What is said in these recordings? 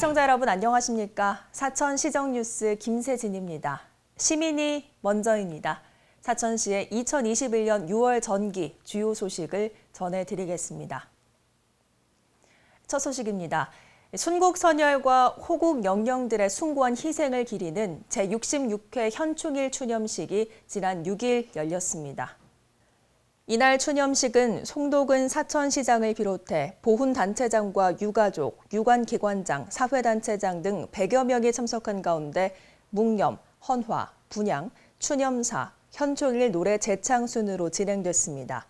시청자 여러분 안녕하십니까? 사천 시정 뉴스 김세진입니다. 시민이 먼저입니다. 사천시의 2021년 6월 전기 주요 소식을 전해드리겠습니다. 첫 소식입니다. 순국 선열과 호국 영령들의 숭고한 희생을 기리는 제66회 현충일 추념식이 지난 6일 열렸습니다. 이날 추념식은 송도근 사천시장을 비롯해 보훈단체장과 유가족, 유관기관장, 사회단체장 등 100여 명이 참석한 가운데 묵념, 헌화, 분양, 추념사, 현충일 노래 재창 순으로 진행됐습니다.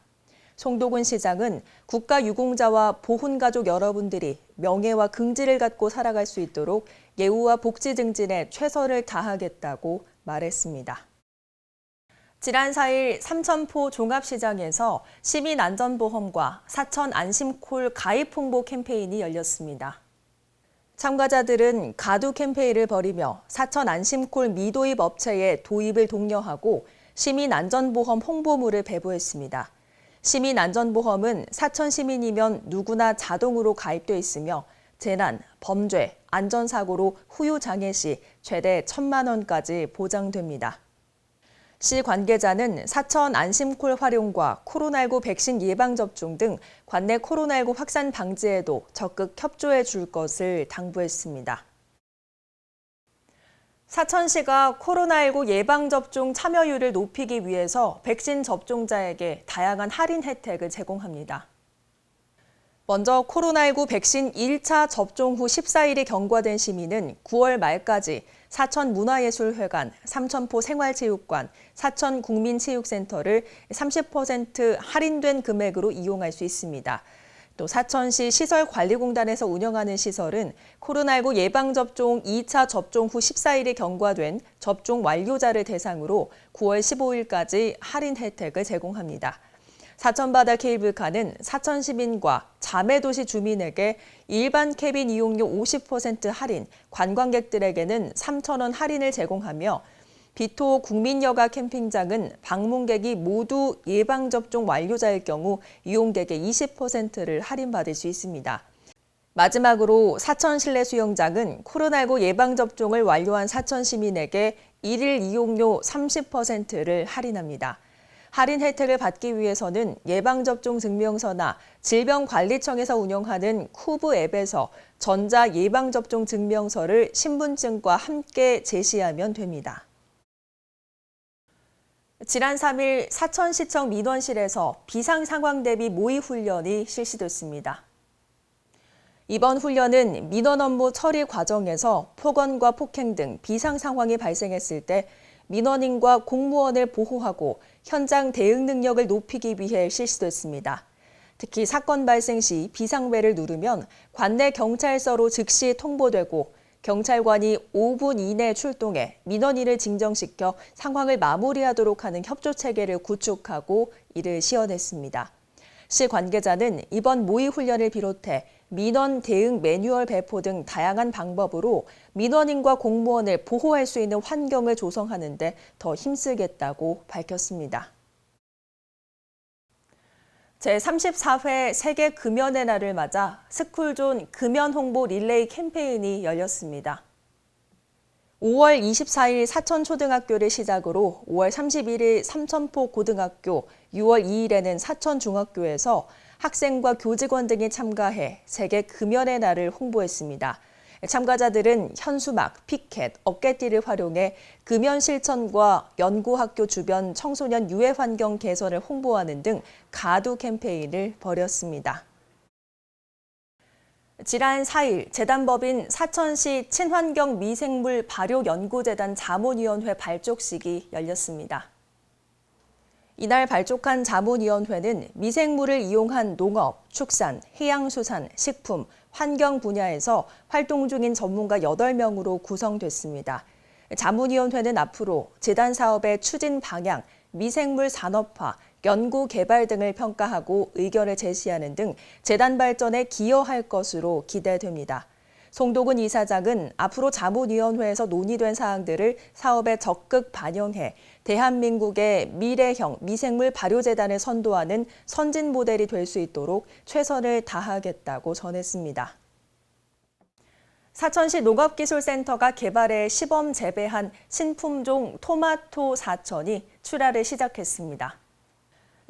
송도근 시장은 국가유공자와 보훈가족 여러분들이 명예와 긍지를 갖고 살아갈 수 있도록 예우와 복지 증진에 최선을 다하겠다고 말했습니다. 지난 4일 삼천포 종합시장에서 시민안전보험과 사천 안심콜 가입 홍보 캠페인이 열렸습니다. 참가자들은 가두 캠페인을 벌이며 사천 안심콜 미도입 업체의 도입을 독려하고 시민안전보험 홍보물을 배부했습니다. 시민안전보험은 사천 시민이면 누구나 자동으로 가입돼 있으며 재난, 범죄, 안전사고로 후유장애 시 최대 1천만 원까지 보장됩니다. 시 관계자는 사천 안심콜 활용과 코로나19 백신 예방접종 등 관내 코로나19 확산 방지에도 적극 협조해 줄 것을 당부했습니다. 사천시가 코로나19 예방접종 참여율을 높이기 위해서 백신 접종자에게 다양한 할인 혜택을 제공합니다. 먼저 코로나19 백신 1차 접종 후 14일이 경과된 시민은 9월 말까지 사천 문화예술회관, 삼천포 생활체육관, 사천 국민체육센터를 30% 할인된 금액으로 이용할 수 있습니다. 또 사천시 시설관리공단에서 운영하는 시설은 코로나19 예방접종 2차 접종 후 14일이 경과된 접종 완료자를 대상으로 9월 15일까지 할인 혜택을 제공합니다. 사천바다 케이블카는 사천 시민과 자매도시 주민에게 일반 캐빈 이용료 50% 할인, 관광객들에게는 3천 원 할인을 제공하며 비토 국민여가 캠핑장은 방문객이 모두 예방접종 완료자일 경우 이용객의 20%를 할인받을 수 있습니다. 마지막으로 사천 실내 수영장은 코로나19 예방접종을 완료한 사천 시민에게 일일 이용료 30%를 할인합니다. 할인 혜택을 받기 위해서는 예방접종 증명서나 질병관리청에서 운영하는 쿠브 앱에서 전자 예방접종 증명서를 신분증과 함께 제시하면 됩니다. 지난 3일 사천시청 민원실에서 비상 상황 대비 모의 훈련이 실시됐습니다. 이번 훈련은 민원 업무 처리 과정에서 폭언과 폭행 등 비상 상황이 발생했을 때 민원인과 공무원을 보호하고 현장 대응 능력을 높이기 위해 실시됐습니다. 특히 사건 발생 시 비상벨을 누르면 관내 경찰서로 즉시 통보되고 경찰관이 5분 이내 출동해 민원인을 진정시켜 상황을 마무리하도록 하는 협조 체계를 구축하고 이를 시연했습니다. 시 관계자는 이번 모의 훈련을 비롯해 민원 대응 매뉴얼 배포 등 다양한 방법으로 민원인과 공무원을 보호할 수 있는 환경을 조성하는 데 더 힘쓰겠다고 밝혔습니다. 제34회 세계 금연의 날을 맞아 스쿨존 금연 홍보 릴레이 캠페인이 열렸습니다. 5월 24일 사천초등학교를 시작으로 5월 31일 삼천포 고등학교, 6월 2일에는 사천중학교에서 학생과 교직원 등이 참가해 세계 금연의 날을 홍보했습니다. 참가자들은 현수막, 피켓, 어깨띠를 활용해 금연 실천과 연구학교 주변 청소년 유해 환경 개선을 홍보하는 등 가두 캠페인을 벌였습니다. 지난 4일 재단법인 사천시 친환경 미생물 발효 연구재단 자문위원회 발족식이 열렸습니다. 이날 발족한 자문위원회는 미생물을 이용한 농업, 축산, 해양수산, 식품, 환경 분야에서 활동 중인 전문가 8명으로 구성됐습니다. 자문위원회는 앞으로 재단 사업의 추진 방향, 미생물 산업화, 연구 개발 등을 평가하고 의견을 제시하는 등 재단 발전에 기여할 것으로 기대됩니다. 송도근 이사장은 앞으로 자문위원회에서 논의된 사항들을 사업에 적극 반영해 대한민국의 미래형 미생물 발효재단을 선도하는 선진 모델이 될 수 있도록 최선을 다하겠다고 전했습니다. 사천시 농업기술센터가 개발해 시범 재배한 신품종 토마토 사천이 출하를 시작했습니다.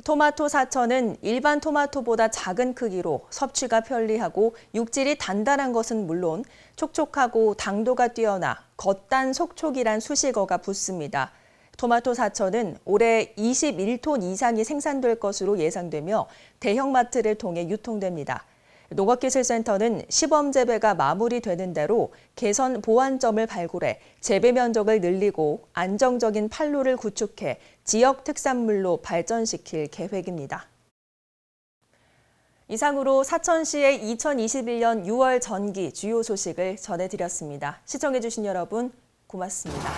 토마토 사천은 일반 토마토보다 작은 크기로 섭취가 편리하고 육질이 단단한 것은 물론 촉촉하고 당도가 뛰어나 겉단 속촉이란 수식어가 붙습니다. 토마토 사천은 올해 21톤 이상이 생산될 것으로 예상되며 대형마트를 통해 유통됩니다. 농업기술센터는 시범 재배가 마무리되는 대로 개선 보완점을 발굴해 재배 면적을 늘리고 안정적인 판로를 구축해 지역 특산물로 발전시킬 계획입니다. 이상으로 사천시의 2021년 6월 전기 주요 소식을 전해드렸습니다. 시청해주신 여러분 고맙습니다.